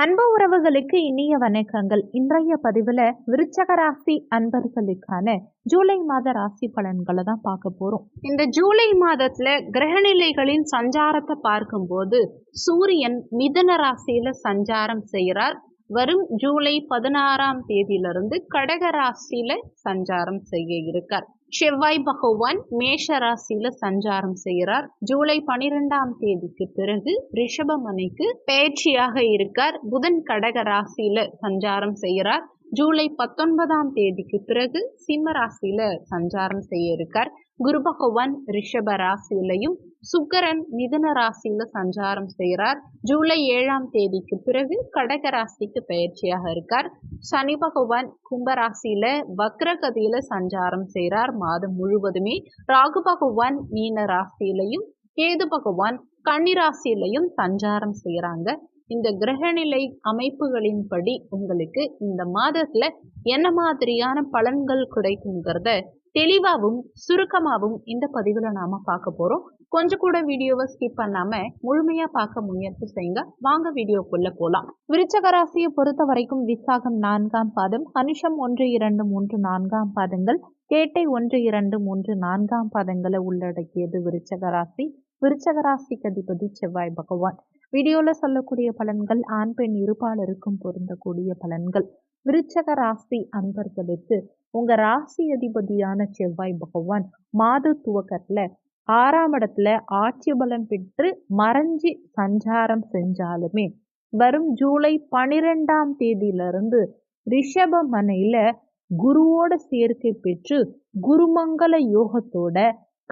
அன்பு உறவுகளுக்கு இனிய வணக்கங்கள். இன்றைய பதிவில் விருச்சக ராசி அன்பர்களுக்கான ஜூலை மாத ராசி பலன்களை தான் பார்க்க போறோம். இந்த ஜூலை மாதத்துல கிரகநிலைகளின் சஞ்சாரத்தை பார்க்கும்போது சூரியன் மிதன ராசியில சஞ்சாரம் செய்கிறார். வரும் ஜூலை பதினாறாம் தேதியிலிருந்து கடக ராசியில சஞ்சாரம் செய்ய இருக்கார். செவ்வாய் பகவான் மேஷ ராசியில சஞ்சாரம் செய்கிறார். ஜூலை பனிரெண்டாம் தேதிக்கு பிறகு ரிஷபமனைக்கு பயிற்சியாக இருக்கார். புதன் கடக ராசியில சஞ்சாரம் செய்கிறார். ஜூலை பத்தொன்பதாம் தேதிக்கு பிறகு சிம்ம ராசியில சஞ்சாரம் செய்ய இருக்கார். குரு பகவான் ரிஷப ராசியிலையும் சுக்கரன் மிதன ராசியில சஞ்சாரம் செய்கிறார். ஜூலை ஏழாம் தேதிக்கு பிறகு கடக ராசிக்கு பயிற்சியாக இருக்கார். சனி பகவான் கும்பராசியில வக்ரகதியில சஞ்சாரம் செய்கிறார் மாதம் முழுவதுமே. ராகு பகவான் மீன ராசியிலையும் கேது பகவான் கன்னிராசியிலையும் சஞ்சாரம் செய்கிறாங்க. இந்த கிரகநிலை அமைப்புகளின்படி உங்களுக்கு இந்த மாதத்துல என்ன மாதிரியான பலன்கள் கிடைக்குங்கிறத தெளிவாகவும் சுருக்கமாகவும் இந்த பதிவில் நாம பார்க்க போறோம். கொஞ்சம் கூட வீடியோவை ஸ்கிப் பண்ணாம முழுமையா பார்க்க முயற்சி செய்யுங்க. வாங்க வீடியோக்குள்ள போலாம். விருச்சக ராசியை பொறுத்த வரைக்கும் விசாகம் நான்காம் பாதம் கனிஷம் ஒன்று இரண்டு மூன்று நான்காம் பாதங்கள் கேட்டை ஒன்று இரண்டு மூன்று நான்காம் பாதங்களை உள்ளடக்கியது விருச்சக ராசி விருச்சகராசிக்கு அதிபதி செவ்வாய் பகவான். வீடியோவில் சொல்லக்கூடிய பலன்கள் ஆண் பெண் இருபாலருக்கும் பொருந்தக்கூடிய பலன்கள். விருச்சக ராசி அன்பர்களுக்கு உங்க ராசி அதிபதியான செவ்வாய் பகவான் மாத துவக்கத்துல ஆறாம் இடத்துல ஆட்சி பலம் பெற்று மறைஞ்சி சஞ்சாரம் செஞ்சாலுமே வரும் ஜூலை பனிரெண்டாம் தேதியிலிருந்து ரிஷப மனையில குருவோட சேர்க்கை பெற்று குருமங்கல யோகத்தோட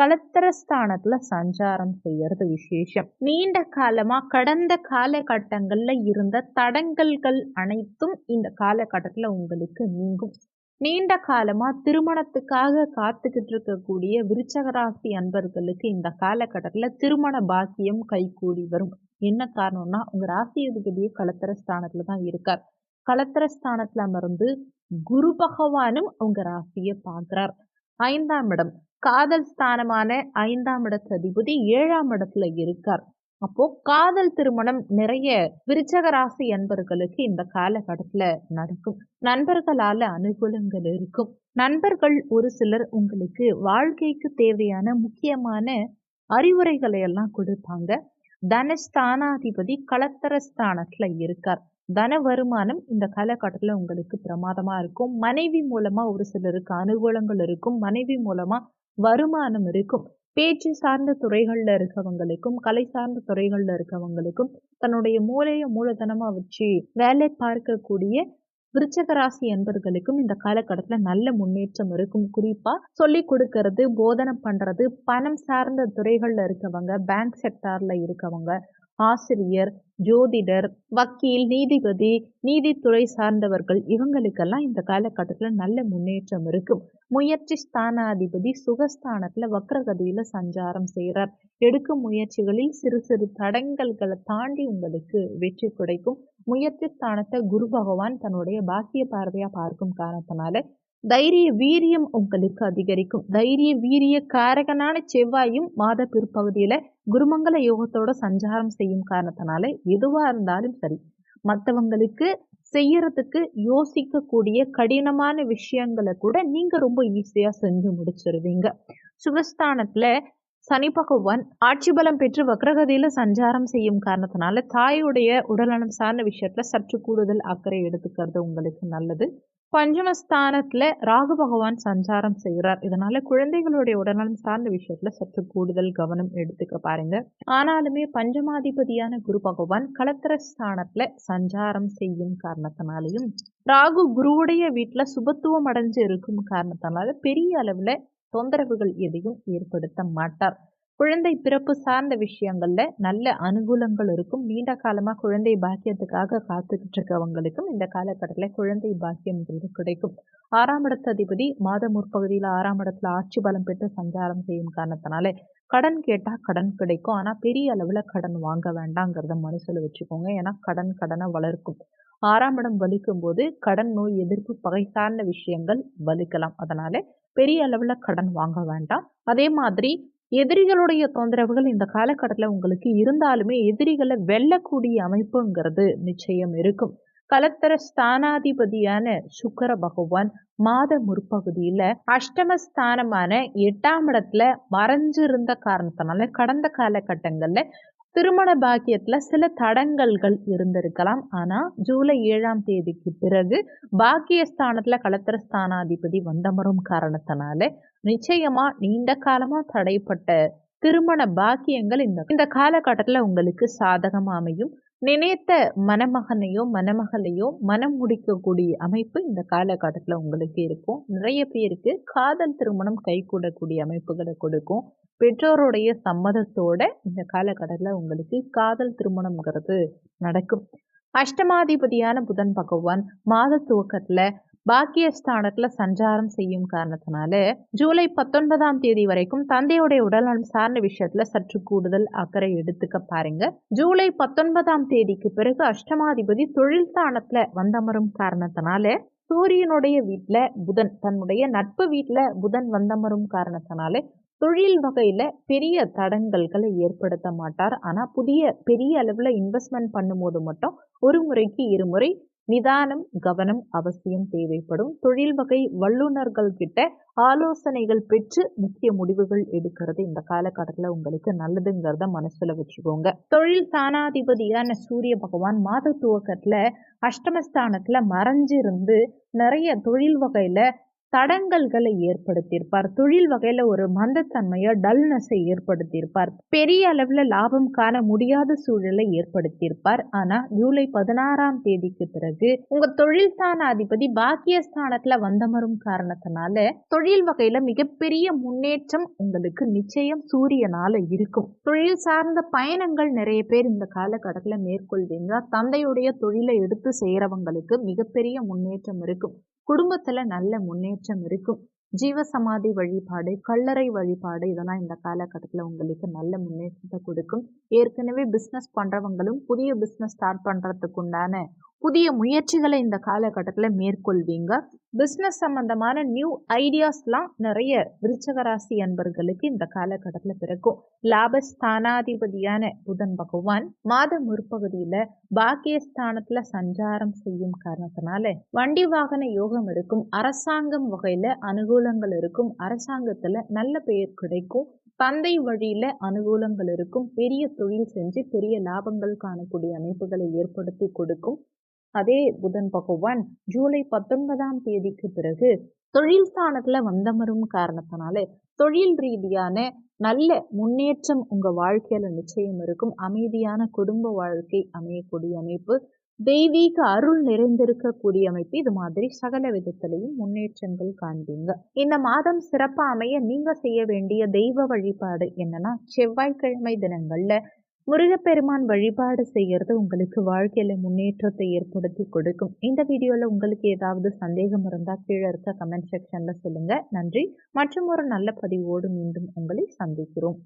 கலத்திரஸ்தானத்துல சஞ்சாரம் செய்யறது விசேஷம். நீண்ட காலமா கடந்த காலகட்டங்கள்ல இருந்த தடங்கல்கள் அனைத்தும் இந்த காலகட்டத்துல உங்களுக்கு நீங்கும். நீண்ட காலமா திருமணத்துக்காக காத்துக்கிட்டு இருக்கக்கூடிய விருச்சகராசி அன்பர்களுக்கு இந்த காலகட்டத்துல திருமண பாக்கியம் கைகூடி வரும். என்ன காரணம்னா உங்க ராசி அதிபதியே கலத்திர ஸ்தானத்துல தான் இருக்கார். கலத்திர ஸ்தானத்துல அமர்ந்து குரு பகவானும் உங்க ராசியை பார்க்கிறார். ஐந்தாம் இடம். காதல் ஸ்தானமான ஐந்தாம் இடத்து அதிபதி ஏழாம் இடத்துல இருக்கார். அப்போ காதல் திருமணம் நிறைய விருச்சக ராசி அன்பர்களுக்கு இந்த காலகட்டத்துல நடக்கும். நண்பர்களால அனுகூலங்கள் இருக்கும். நண்பர்கள் ஒரு சிலர் உங்களுக்கு வாழ்க்கைக்கு தேவையான முக்கியமான அறிவுரைகளை எல்லாம் கொடுப்பாங்க. தனஸ்தானாதிபதி கலத்தர ஸ்தானத்துல இருக்கார். தன வருமானம் இந்த காலகட்டத்தில் உங்களுக்கு பிரமாதமாக இருக்கும். மனைவி மூலமாக ஒரு சிலருக்கு அனுகூலங்கள் இருக்கும். மனைவி மூலமாக வருமானம் இருக்கும். பேச்சு சார்ந்த துறைகளில் இருக்கவங்களுக்கும் கலை சார்ந்த துறைகளில் இருக்கவங்களுக்கும் தன்னுடைய மூளையை மூலதனமாக வச்சு வேலை பார்க்கக்கூடிய விருச்சக ராசி என்பர்களுக்கும் இந்த காலகட்டத்தில் நல்ல முன்னேற்றம் இருக்கும். குறிப்பாக சொல்லி கொடுக்கறது போதனை பண்ணுறது பணம் சார்ந்த துறைகளில் இருக்கவங்க பேங்க் செக்டாரில் இருக்கவங்க ஆசிரியர் ஜோதிடர் வக்கீல் நீதிபதி நீதித்துறை சார்ந்தவர்கள் இவங்களுக்கெல்லாம் இந்த காலகட்டத்தில் நல்ல முன்னேற்றம் இருக்கும். முயற்சி ஸ்தானாதிபதி சுகஸ்தானத்தில் வக்ரகதியில் சஞ்சாரம் செய்கிறார் எடுக்கும் முயற்சிகளில் சிறு சிறு தடங்கல்களை தாண்டி உங்களுக்கு வெற்றி கிடைக்கும். முயற்சி ஸ்தானத்தை குரு பகவான் தன்னுடைய பாக்கிய பார்வையாக பார்க்கும் காரணத்தினால தைரிய வீரியம் உங்களுக்கு அதிகரிக்கும். தைரிய வீரிய காரகனான செவ்வாயும் மாத பிற்பகுதியில் குருமங்கல யோகத்தோட சஞ்சாரம் செய்யும் காரணத்தினால எதுவாக இருந்தாலும் சரி மற்றவங்களுக்கு செய்யறதுக்கு யோசிக்கக்கூடிய கடினமான விஷயங்களை கூட நீங்கள் ரொம்ப ஈஸியாக செஞ்சு முடிச்சிருவீங்க. சுகஸ்தானத்தில் சனி பகவான் ஆட்சி பலம் பெற்று வக்ரகதியில் சஞ்சாரம் செய்யும் காரணத்தினால தாயுடைய உடல்நலம் சார்ந்த விஷயத்தில் சற்று கூடுதல் அக்கறை எடுத்துக்கிறது உங்களுக்கு நல்லது. பஞ்சமஸ்தானத்துல ராகு பகவான் சஞ்சாரம் செய்கிறார் இதனால குழந்தைகளுடைய உடல்நலம் சார்ந்த விஷயத்துல சற்று கூடுதல் கவனம் எடுத்துக்க பாருங்க. ஆனாலுமே பஞ்சமாதிபதியான குரு பகவான் கலத்திர ஸ்தானத்துல சஞ்சாரம் செய்யும் காரணத்தினாலையும் ராகு குருவுடைய வீட்டுல சுபத்துவம் அடைஞ்சு இருக்கும் காரணத்தினால பெரிய அளவுல தொந்தரவுகள் எதையும் ஏற்படுத்த மாட்டார். குழந்தை பிறப்பு சார்ந்த விஷயங்கள்ல நல்ல அனுகூலங்கள் இருக்கும். நீண்ட காலமா குழந்தை பாக்கியத்துக்காக காத்துக்கிட்டு இருக்கவங்களுக்கும் இந்த காலகட்டத்தில் குழந்தை பாக்கியம்ன்றது கிடைக்கும். ஆறாம் இடத்து அதிபதி மாத முற்பகுதியில் ஆறாம் இடத்துல ஆட்சி பலம் பெற்று சஞ்சாரம் செய்யும் காரணத்தினால கடன் கேட்டால் கடன் கிடைக்கும். ஆனால் பெரிய அளவில் கடன் வாங்க வேண்டாங்கிறத மனசில் வச்சுக்கோங்க. ஏன்னா கடன் கடனை வளர்க்கும். ஆறாம் இடம் வலிக்கும் போது கடன் நோய் எதிர்ப்பு பகை சார்ந்த விஷயங்கள் வலிக்கலாம். அதனால பெரிய அளவில் கடன் வாங்க வேண்டாம். அதே மாதிரி எதிரிகளுடைய தொந்தரவுகள் இந்த காலகட்டத்தில் உங்களுக்கு இருந்தாலுமே எதிரிகளை வெல்லக்கூடிய அமைப்புங்கிறது நிச்சயம் இருக்கும். கலத்தர ஸ்தானாதிபதியான சுக்கர பகவான் மாத முற்பகுதியில் அஷ்டமஸ்தானமான எட்டாம் இடத்துல மறைஞ்சிருந்த காரணத்தினால கடந்த காலகட்டங்களில் திருமண பாக்கியத்தில் சில தடங்கல்கள் இருந்திருக்கலாம். ஆனால் ஜூலை ஏழாம் தேதிக்கு பிறகு பாக்கியஸ்தானத்தில் கலத்தர ஸ்தானாதிபதி வந்தமரும் காரணத்தினால நிச்சயமாக நீண்ட காலமாக தடைப்பட்ட திருமண பாக்கியங்கள் இந்த இந்த காலகட்டத்தில் உங்களுக்கு சாதகமாக அமையும். நினைத்த மணமகனையோ மணமகளையோ மனம் முடிக்கக்கூடிய அமைப்பு இந்த காலகட்டத்தில் உங்களுக்கு இருக்கும். நிறைய பேருக்கு காதல் திருமணம் கைகூடக்கூடிய அமைப்புகளை கொடுக்கும். பெற்றோருடைய சம்மதத்தோட இந்த காலகட்டத்தில் உங்களுக்கு காதல் திருமணம்ங்கிறது நடக்கும். அஷ்டமாதிபதியான புதன் பகவான் மாத துவக்கத்தில் பாக்கியஸ்தானத்தில் சஞ்சாரம் செய்யும் காரணத்தினால ஜூலை பத்தொன்பதாம் தேதி வரைக்கும் தந்தையுடைய உடல்நலம் சார்ந்த விஷயத்துல சற்று கூடுதல் அக்கறை எடுத்துக்க பாருங்க. ஜூலை பத்தொன்பதாம் தேதிக்கு பிறகு அஷ்டமாதிபதி தொழில் ஸ்தானத்துல வந்தமரும் காரணத்தினால சூரியனுடைய வீட்டில் புதன் தன்னுடைய நட்பு வீட்டில் புதன் வந்தமரும் காரணத்தினால தொழில் வகையில் பெரிய தடங்கல்களை ஏற்படுத்த மாட்டார். ஆனால் புதிய பெரிய அளவில் இன்வெஸ்ட்மெண்ட் பண்ணும்போது மட்டும் ஒரு முறைக்கு இருமுறை நிதானம் கவனம் அவசியம் தேவைப்படும். தொழில் வகை வல்லுநர்கள் கிட்ட ஆலோசனைகள் பெற்று முக்கிய முடிவுகள் எடுக்கிறது. இந்த காலகட்டத்தில் உங்களுக்கு நல்லதுங்கிறத மனசுல வச்சுக்கோங்க. தொழில் தானாதிபதியான சூரிய பகவான் மாத துவக்கத்துல அஷ்டமஸ்தானத்துல மறைஞ்சிருந்து நிறைய தொழில் வகையில் தடங்கல்களை ஏற்படுத்தியிருப்பார். தொழில் வகையில் ஒரு மந்தத்தன்மையை டல்னஸை ஏற்படுத்தியிருப்பார். பெரிய அளவில் லாபம் காண முடியாத சூழலை ஏற்படுத்தியிருப்பார். ஆனால் ஜூலை பதினாறாம் தேதிக்கு பிறகு உங்க தொழில் ஸ்தான அதிபதி பாக்கியஸ்தானத்துல வந்தமரும் காரணத்தினால தொழில் வகையில மிகப்பெரிய முன்னேற்றம் உங்களுக்கு நிச்சயம் சூரியனால இருக்கும். தொழில் சார்ந்த பயணங்கள் நிறைய பேர் இந்த காலகட்டத்தில் மேற்கொள்வீங்க. தந்தையுடைய தொழிலை எடுத்து செய்கிறவங்களுக்கு மிகப்பெரிய முன்னேற்றம் இருக்கும். குடும்பத்தில் நல்ல முன்னேற்றம் இருக்கும். ஜீவசமாதி வழிபாடு கல்லறை வழிபாடு இதெல்லாம் இந்த காலகட்டத்தில் உங்களுக்கு நல்ல முன்னேற்றத்தை கொடுக்கும். ஏற்கனவே பிஸ்னஸ் பண்ணுறவங்களும் புதிய பிஸ்னஸ் ஸ்டார்ட் பண்ணுறதுக்கு உண்டான புதிய முயற்சிகளை இந்த காலகட்டத்தில் மேற்கொள்வீங்க. பிஸ்னஸ் சம்பந்தமான நியூ ஐடியாஸ்லாம் நிறைய விருச்சக ராசி அன்பர்களுக்கு இந்த காலகட்டத்தில் பிறக்கும். லாபஸ்தானாதிபதியான புதன் பகவான் மாத முற்பகுதியில் பாக்கியஸ்தானத்தில் சஞ்சாரம் செய்யும் காரணத்தினால வண்டி வாகன யோகம் இருக்கும். அரசாங்கம் வகையில் அனுகூலங்கள் இருக்கும். அரசாங்கத்தில் நல்ல பெயர் கிடைக்கும். தந்தை வழியில் அனுகூலங்கள் இருக்கும். பெரிய தொழில் செஞ்சு பெரிய லாபங்கள் காணக்கூடிய அமைப்புகளை ஏற்படுத்தி கொடுக்கும். அதே புதன் பகவான் ஜூலை பத்தொன்பதாம் தேதிக்கு பிறகு தொழில் ஸ்தானத்துல வந்தமரும் காரணத்தினால தொழில் ரீதியான நல்ல முன்னேற்றம் உங்க வாழ்க்கையில நிச்சயம் இருக்கும். அமைதியான குடும்ப வாழ்க்கை அமையக்கூடிய அமைப்பு தெய்வீக அருள் நிறைந்திருக்கக்கூடிய அமைப்பு இது மாதிரி சகல விதத்திலையும் முன்னேற்றங்கள் காண்பீங்க. இந்த மாதம் சிறப்பாக அமைய நீங்க செய்ய வேண்டிய தெய்வ வழிபாடு என்னன்னா செவ்வாய்க்கிழமை தினங்கள்ல முருகப்பெருமான் வழிபாடு செய்கிறது உங்களுக்கு வாழ்க்கையில் முன்னேற்றத்தை ஏற்படுத்தி கொடுக்கும். இந்த வீடியோவில் உங்களுக்கு ஏதாவது சந்தேகம் இருந்தால் கீழே இருக்க கமெண்ட் செக்ஷனில் சொல்லுங்கள் நன்றி. மற்றும் ஒரு நல்ல பதிவோடு மீண்டும் உங்களை சந்திக்கிறோம்.